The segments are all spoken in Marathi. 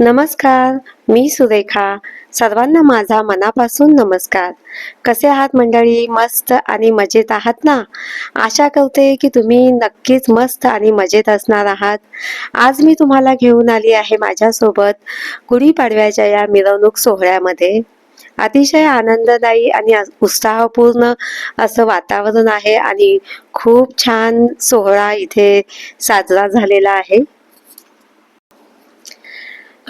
नमस्कार मी सुरेखा. सर्वांना माझा मनापासून नमस्कार. कसे आहात मंडळी? मस्त आणि मजेत आहात ना? आशा करते की तुम्ही नक्कीच मस्त आणि मजेत असणार आहात. आज मी तुम्हाला घेऊन आली आहे माझ्यासोबत गुढीपाडव्याच्या या मिरवणूक सोहळ्यामध्ये. अतिशय आनंददायी आणि उत्साहपूर्ण असं वातावरण आहे आणि खूप छान सोहळा इथे साजरा झालेला आहे.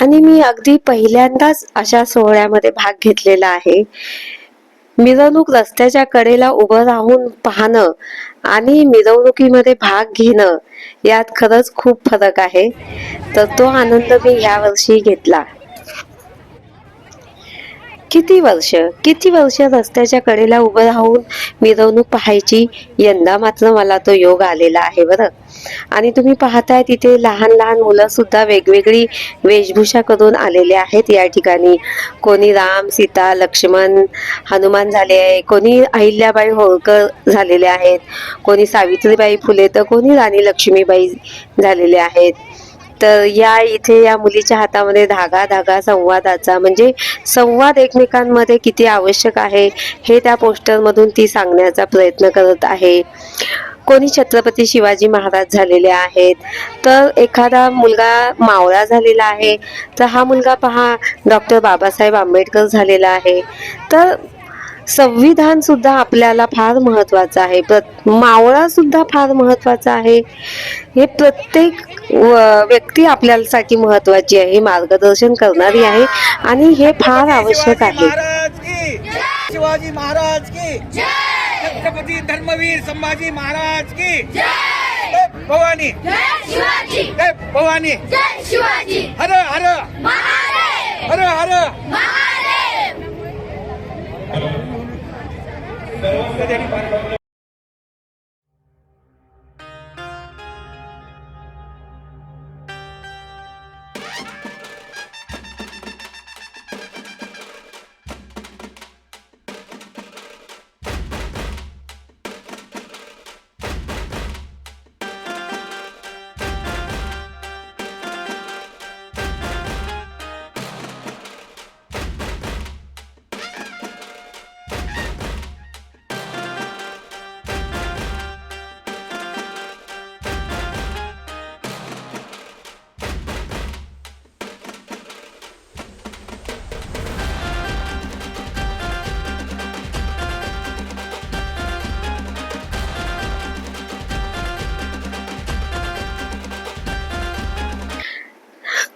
आणि मी अगदी पहिल्यांदाच अशा सोहळ्यामध्ये भाग घेतलेला आहे. मिरवणूक रस्त्याच्या कडेला उभं राहून पाहणं आणि मिरवणुकीमध्ये भाग घेणं यात खरंच खूप फरक आहे. तर तो आनंद मी ह्या वर्षी घेतला. किती वर्ष किती वर्ष रस्त्याच्या कडेला उभं राहून मिरवणूक पाहायची? यंदा मात्र मला तो योग आलेला आहे बरं. आणि तुम्ही पाहताय तिथे लहान लहान मुलं सुद्धा वेगवेगळी वेशभूषा करून आलेले आहेत या ठिकाणी. कोणी राम सीता लक्ष्मण हनुमान झाले आहे कोणी अहिल्याबाई होळकर झालेले आहेत कोणी सावित्रीबाई फुले तर कोणी राणी लक्ष्मीबाई झालेले आहेत. तर या इथे या मुलीच्या हातामध्ये धागा धागा संवादाचा. म्हणजे संवाद एकमेकांमध्ये किती आवश्यक आहे हे त्या पोस्टरमधून ती सांगण्याचा प्रयत्न करत आहे. कोणी छत्रपती शिवाजी महाराज झालेले आहेत. तर एखादा मुलगा मावळा झालेला आहे. तर हा मुलगा पहा डॉक्टर बाबासाहेब आंबेडकर झालेला आहे. तर संविधान सुद्धा आपल्याला फार महत्वाचं आहे. मावळा सुद्धा फार महत्त्वाचा आहे. हे प्रत्येक व- व्यक्ती आपल्यासाठी महत्वाची आहे मार्गदर्शन करणारी आहे आणि हे फार आवश्यक आहे. महाराज शिवाजी महाराज की छत्रपती धर्मवीर संभाजी महाराज की भवानी शिवाजी भवानी शिवाजी हर हर हर हर you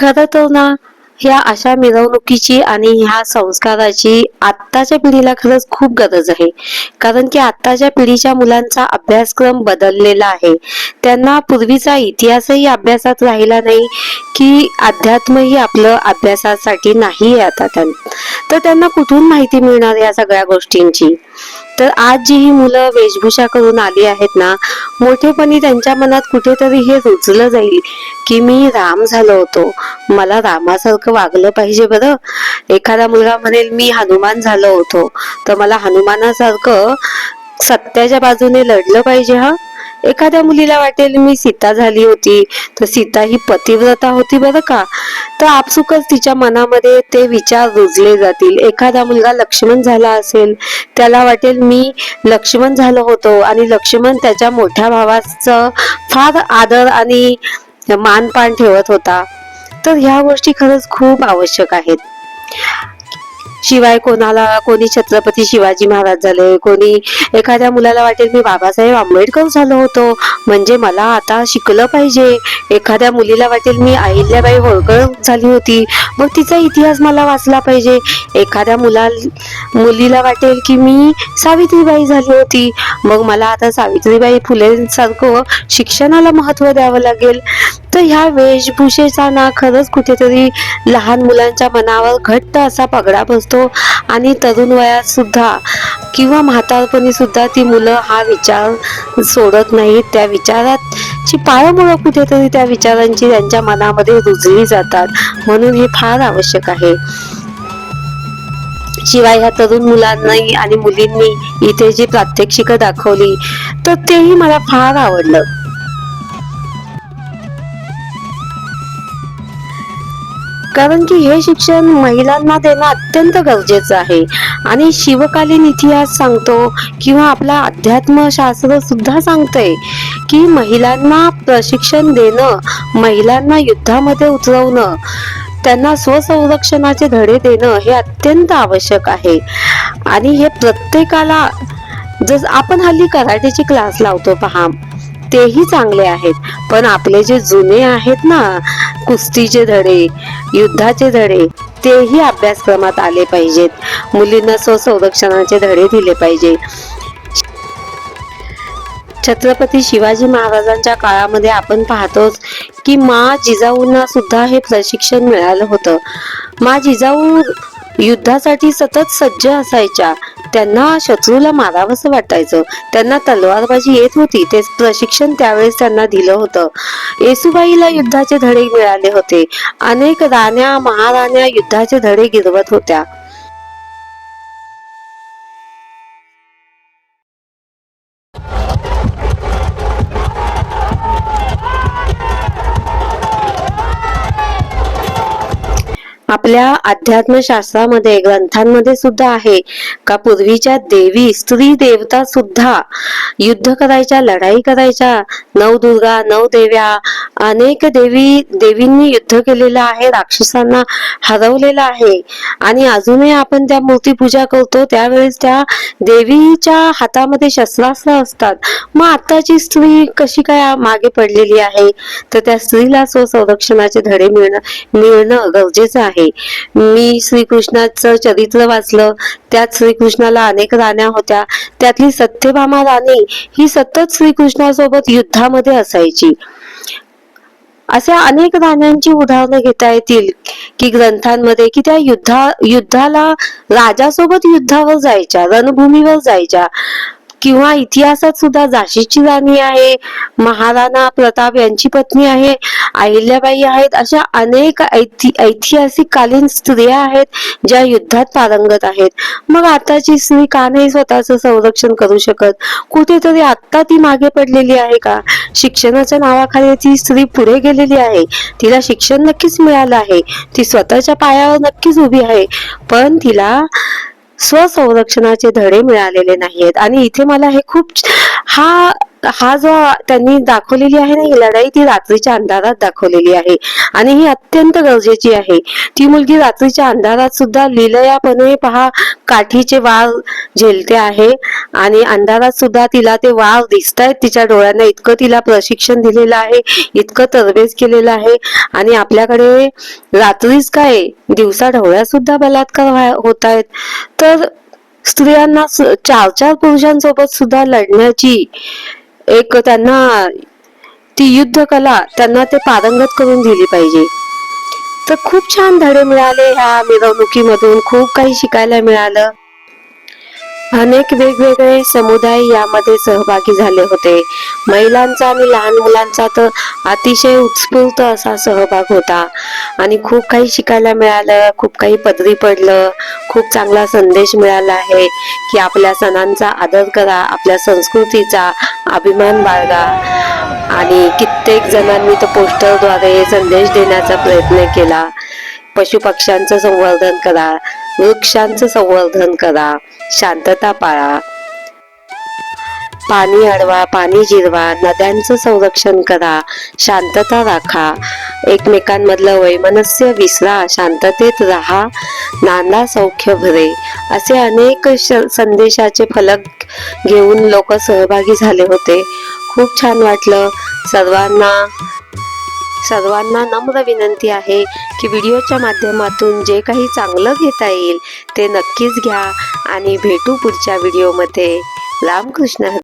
खरं तर ना ह्या अशा मिरवणुकीची आणि ह्या संस्काराची आत्ताच्या पिढीला खरंच खूप गरज आहे. कारण की आत्ताच्या पिढीच्या मुलांचा अभ्यासक्रम बदललेला आहे. त्यांना पूर्वीचा इतिहासही अभ्यासात राहिला नाही की अध्यात्मही आपलं अभ्यासासाठी नाही आहे आता त्यांना तर त्यांना कुठून माहिती मिळणार या सगळ्या गोष्टींची? तर आज जी ही मुलं वेशभूषा करून आली आहेत ना मोठेपणी त्यांच्या मनात कुठेतरी हे रुजलं जाईल की मी राम झालो होतो. मला रामासारखं वागलं पाहिजे बरं. एखादा मुलगा म्हणेल मी हनुमान झालो होतो. तर मला हनुमानासारखं सत्याच्या बाजूने लढलं पाहिजे हा? एखाद्या मुलीला वाटेल मी सीता झाली होती तर सीता ही पतिव्रता होती बरं का? तर आपसुकच तिच्या मनामध्ये ते विचार रुजले जातील. एखादा मुलगा लक्ष्मण झाला असेल त्याला वाटेल मी लक्ष्मण झालो होतो आणि लक्ष्मण त्याच्या मोठ्या भावाचं फार आदर आणि मानपान ठेवत होता. तर ह्या गोष्टी खरंच खूप आवश्यक आहेत. शिवाय कोणाला कोणी छत्रपती शिवाजी महाराज झाले कोणी एखाद्या मुलाला वाटेल मी बाबासाहेब आंबेडकर झालो होतो. म्हणजे मला आता शिकलं पाहिजे. एखाद्या मुलीला वाटेल मी अहिल्याबाई होळकर झाली होती. मग तिचा इतिहास मला वाचला पाहिजे. एखाद्या मुला मुलीला वाटेल की मी सावित्रीबाई झाली होती. मग मला आता सावित्रीबाई फुलेसारखं शिक्षणाला महत्त्व द्यावं लागेल. तर ह्या वेशभूषेचा ना खरंच कुठेतरी लहान मुलांच्या मनावर घट्ट असा पगडा बसतो. आणि तरुण वयात सुद्धा किंवा म्हातारपणी सुद्धा ती मुलं हा विचार सोडत नाहीत. त्या विचारात ची पाळमुळं कुठेतरी त्या विचारांची त्यांच्या मनामध्ये रुजली जातात. म्हणून हे फार आवश्यक आहे. शिवाय ह्या तरुण मुलांनी आणि मुलींनी इथे जी प्रात्यक्षिकं दाखवली तर तेही मला फार आवडलं. कारण की हे शिक्षण महिलांना देणं अत्यंत गरजेचं आहे. आणि शिवकालीन इतिहास सांगतो किंवा आपला अध्यात्मशास्त्र सुद्धा सांगतंय की महिलांना प्रशिक्षण देणं महिलांना युद्धामध्ये उतरवणं त्यांना स्वसंरक्षणाचे धडे देणं हे अत्यंत आवश्यक आहे. आणि हे प्रत्येकाला जस आपण हल्ली कराटेचे क्लास लावतो पहा. तेही चांगले आहेत. पण आपले जे जुने आहेत ना कुस्तीचे धडे युद्धाचे धडे तेही अभ्यासक्रमात आले पाहिजेत. मुलींना स्वसंरक्षणाचे धडे दिले पाहिजे. छत्रपती शिवाजी महाराजांच्या काळामध्ये आपण पाहतोच की मा जिजाऊंना सुद्धा हे प्रशिक्षण मिळालं होतं. मा जिजाऊ युद्धासाठी सतत सज्ज असायच्या. त्यांना शत्रूला मारावंसं वाटायचं. त्यांना तलवारबाजी येत होती ते प्रशिक्षण त्यावेळेस त्यांना दिलं होतं. येसुबाईला युद्धाचे धडे मिळाले होते. अनेक राण्या महाराण्या युद्धाचे धडे गिरवत होत्या. आपल्या अध्यात्मशास्त्रामध्ये ग्रंथांमध्ये सुद्धा आहे. का पूर्वीच्या देवी स्त्री देवता सुद्धा युद्ध करायच्या लढाई करायच्या नवदुर्गा नवदेव्या अनेक देवी देवींनी युद्ध केलेलं आहे राक्षसांना हरवलेलं आहे. आणि अजूनही आपण त्या मूर्ती पूजा करतो त्यावेळेस त्या देवीच्या हातामध्ये शस्त्रास्त्र असतात. मग आताची स्त्री कशी काय मागे पडलेली आहे? तर त्या स्त्रीला स्वसंरक्षणाचे धडे मिळणं मिळणं गरजेचं आहे. मी श्रीकृष्णाचं चरित्र वाचलं त्यात श्रीकृष्णाला अनेक राण्या होत्या. त्यातली सत्यभामा राणी ही सतत श्रीकृष्णासोबत युद्धामध्ये असायची. अशा अनेक राण्यांची उदाहरणं घेता येतील की ग्रंथांमध्ये की त्या युद्धा युद्धाला राजासोबत युद्धावर जायच्या रणभूमीवर जायच्या. किंवा इतिहासात सुद्धा झाशीची राणी आहे महाराणा प्रताप यांची पत्नी आहे अहिल्याबाई आहेत अशा अनेक ऐतिहासिक कालीन स्त्रिया आहेत ज्या युद्धात पारंगत आहेत. मग आताची स्त्री का नाही स्वतःच संरक्षण करू शकत? कुठेतरी आत्ता ती मागे पडलेली आहे का? शिक्षणाच्या नावाखाली ती स्त्री पुढे गेलेली आहे. तिला शिक्षण नक्कीच मिळालं आहे. ती स्वतःच्या पायावर नक्कीच उभी आहे. पण तिला स्वसंरक्षणाचे धडे मिळालेले नाहीयेत. आणि इथे मला हे खूप हा हा जो त्यांनी दाखवलेली आहे ना ही लढाई ती रात्रीच्या अंधारात दाखवलेली आहे. आणि ही अत्यंत गरजेची आहे. ती मुलगी रात्रीच्या अंधारात सुद्धा लिलयापणे पहा काठीचे वार झेलते आहे. आणि अंधारात सुद्धा तिला ते वार दिसत आहेत तिच्या डोळ्यांना इतकं तिला प्रशिक्षण दिलेलं आहे इतकं तरबेज केलेलं आहे. आणि आपल्याकडे रात्रीच काय दिवसा ढवळ्या सुद्धा बलात्कार व्हाय- होत आहेत तर स्त्रियांना चार चार पुरुषांसोबत सुद्धा लढण्याची एक त्यांना ती युद्ध कला त्यांना ते पारंगत करून दिली पाहिजे. तर खूप छान धडे मिळाले ह्या मिरवणुकीमधून. खूप काही शिकायला मिळालं. अनेक वेगवेगळे समुदाय यामध्ये सहभागी झाले होते. महिलांचा आणि लहान मुलांचा तर अतिशय उत्स्फूर्त असा सहभाग होता. आणि खूप काही शिकायला मिळालं खूप काही पदरी पडलं खूप चांगला संदेश मिळाला आहे की आपल्या सणांचा आदर करा आपल्या संस्कृतीचा अभिमान बाळगा. आणि कित्येक जणांनी तर पोस्टरद्वारे संदेश देण्याचा प्रयत्न केला. पशुपक्ष्यांचं संवर्धन करा. वृक्षांचं संवर्धन करा. शांतता पाळा. पाणी अडवा पाणी जिरवा नद्यांचं संरक्षण करा. शांतता राखा. एकमेकांमधलं वैमनस्य विसरा. शांततेत राहा. नांदा सौख्य भरे. असे अनेक संदेशाचे फलक घेऊन लोक सहभागी झाले होते. खूप छान वाटलं. सर्वांना सर्वांना नम्र विनंती आहे की व्हिडिओच्या माध्यमातून जे काही चांगलं घेता येईल ते नक्कीच घ्या आणि भेटू पुढच्या व्हिडिओमध्ये. रामकृष्ण.